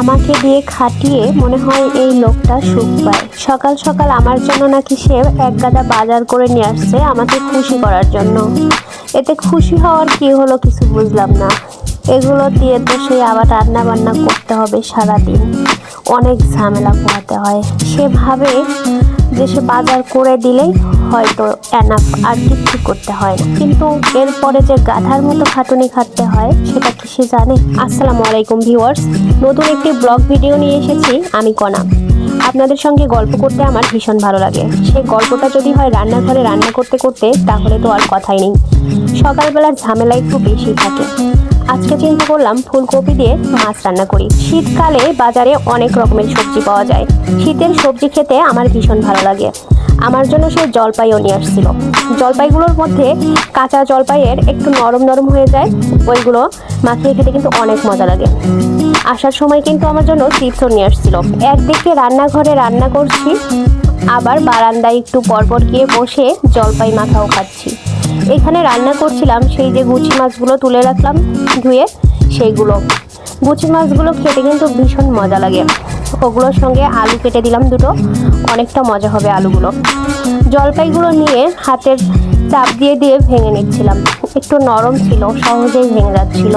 আমাকে দিয়ে খাটিয়ে মনে হয় এই লোকটা সুখ পায়। সকাল সকাল আমার জন্য নাকি সে এক গাদা বাজার করে নিয়ে আসছে আমাকে খুশি করার জন্য। এতে খুশি হওয়ার কি হলো কিছু বুঝলাম না। এগুলো দিয়ে তো সে আবার রান্না বান্না করতে হবে সারাদিন। অনেক ঝামেলা করাতে হয়। সেভাবে যে সে বাজার করে দিলেই হয়তো অ্যানাফ আর কিছু করতে হয় কিন্তু এরপরে যে গাধার মতো খাটুনি খাটতে হয়, সেটা কি সে জানে? আসসালামু আলাইকুম ভিউয়ার্স, নতুন একটি ব্লগ ভিডিও নিয়ে এসেছি, আমি কণা আপনাদের সঙ্গে গল্প করতে আমার ভীষণ ভালো লাগে। সেই গল্পটা যদি হয় রান্নাঘরে রান্না করতে করতে, তাহলে তো আর কথাই নেই। সকালবেলার ঝামেলা একটু বেশি থাকে। আজকে চিন্তা করলাম ফুলকপি দিয়ে মাছ রান্না করি। শীতকালে বাজারে অনেক রকমের সবজি পাওয়া যায়। শীতের সবজি খেতে আমার ভীষণ ভালো লাগে। আমার জন্য সে জলপাইও নিয়ে আসছিল। জলপাইগুলোর মধ্যে কাঁচা জলপাইয়ের একটু নরম নরম হয়ে যায়, ওইগুলো মাখিয়ে খেতে কিন্তু অনেক মজা লাগে। আসার সময় কিন্তু আমার জন্য চিপসও নিয়ে আসছিল। একদিকে রান্নাঘরে রান্না করছি, আবার বারান্দায় একটু পরপর গিয়ে বসে জলপাই মাখাও খাচ্ছি। এখানে রান্না করছিলাম সেই যে গুচি মাছগুলো তুলে রাখলাম ধুয়ে, সেইগুলো। গুচি মাছগুলো খেতে কিন্তু ভীষণ মজা লাগে। ওগুলোর সঙ্গে আলু কেটে দিলাম দুটো। অনেকটা মজা হবে আলুগুলো। জলপাইগুলো নিয়ে হাতের চাপ দিয়ে দিয়ে ভেঙে নিচ্ছিলাম। একটু নরম ছিল, সহজেই ভেঙে যাচ্ছিল।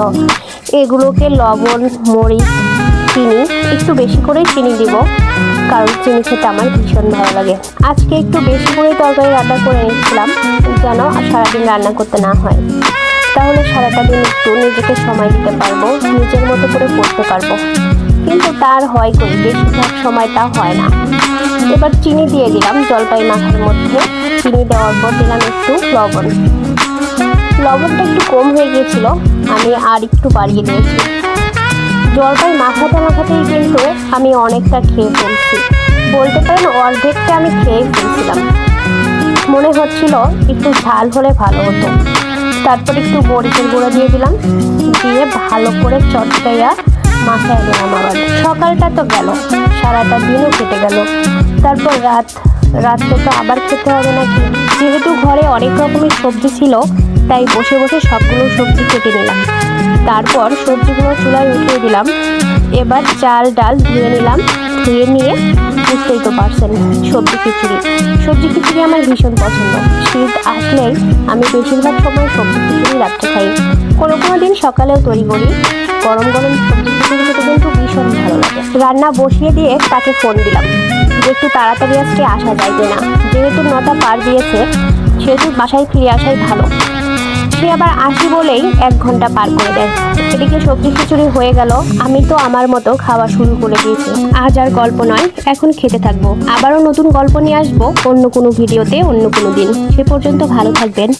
এগুলোকে লবণ, মরিচ, চিনি, একটু বেশি করেই চিনি দিব, কারণ চিনি খেতে আমার ভীষণ ভালো লাগে। আজকে একটু বেশি করে তরকারি রান্না করে নিচ্ছিলাম, যেন সারাদিন রান্না করতে না হয়। তাহলে সারাটা দিন একটু নিজেকে সময় দিতে পারব, নিজের মতো করে পড়তে পারব। কিন্তু তার হয় কই বেশিরভাগ সময় তা হয় না। এবার চিনি দিয়ে দিলাম জলপাই মাখার মধ্যে। চিনি দেওয়ার পর দিলাম একটু লবণ। লবণটা একটু কম হয়ে গিয়েছিল, আমি আর একটু বাড়িয়ে দিয়েছি। জলপাই মাখাতে মাখাতেই কিন্তু আমি অনেকটা খেয়ে ফেলছি। বলতে পারেন অর্ধেকটা আমি খেয়ে ফেলছিলাম। মনে হচ্ছিল একটু ঝাল হলে ভালো হতো। তারপর একটু মরিচের গুঁড়ো দিয়ে দিলাম। দিয়ে ভালো করে চটকাইয়া মাথায় দিলাম আবার সকালটা তো গেল, সারাটা দিনও কেটে গেল। তারপর রাত রাত্রে তো আবার খেতে হবে নাকি? যেহেতু ঘরে অনেক রকমের সবজি ছিল, তাই বসে বসে সবগুলো সবজি কেটে নিলাম। তারপর সবজিগুলো চুলায় উঠিয়ে দিলাম। এবার চাল, ডাল ধুয়ে নিলাম। ধুয়ে নিয়ে বুঝতেই তো পারছেন, সবজি খিচুড়ি। সবজি খিচুড়ি আমার ভীষণ পছন্দ। শীত আসলেই আমি বেশিরভাগ সময় সবজি খিচুড়ি রাত্রে খাই। কোনো কোনো দিন সকালেও তৈরি করি। গরম গরম কিন্তু ভীষণ ভালো লাগে। রান্না বসিয়ে দিয়ে তাকে ফোন দিলাম। যে একটু তাড়াতাড়ি আজকে আসা যায় না যেহেতু নটা পার দিয়েছে, সেহেতু বাসায় ফিরে আসাই ভালো। সে আবার আসি বলেই এক ঘণ্টা পার করে দেয়। এদিকে সবজি খিচুড়ি হয়ে গেল। আমি তো আমার মতো খাওয়া শুরু করে দিয়েছি। আজ আর গল্প নয়, এখন খেতে থাকব। আবারও নতুন গল্প নিয়ে আসব অন্য কোনো ভিডিওতে অন্য কোনো দিন। সে পর্যন্ত ভালো থাকবেন।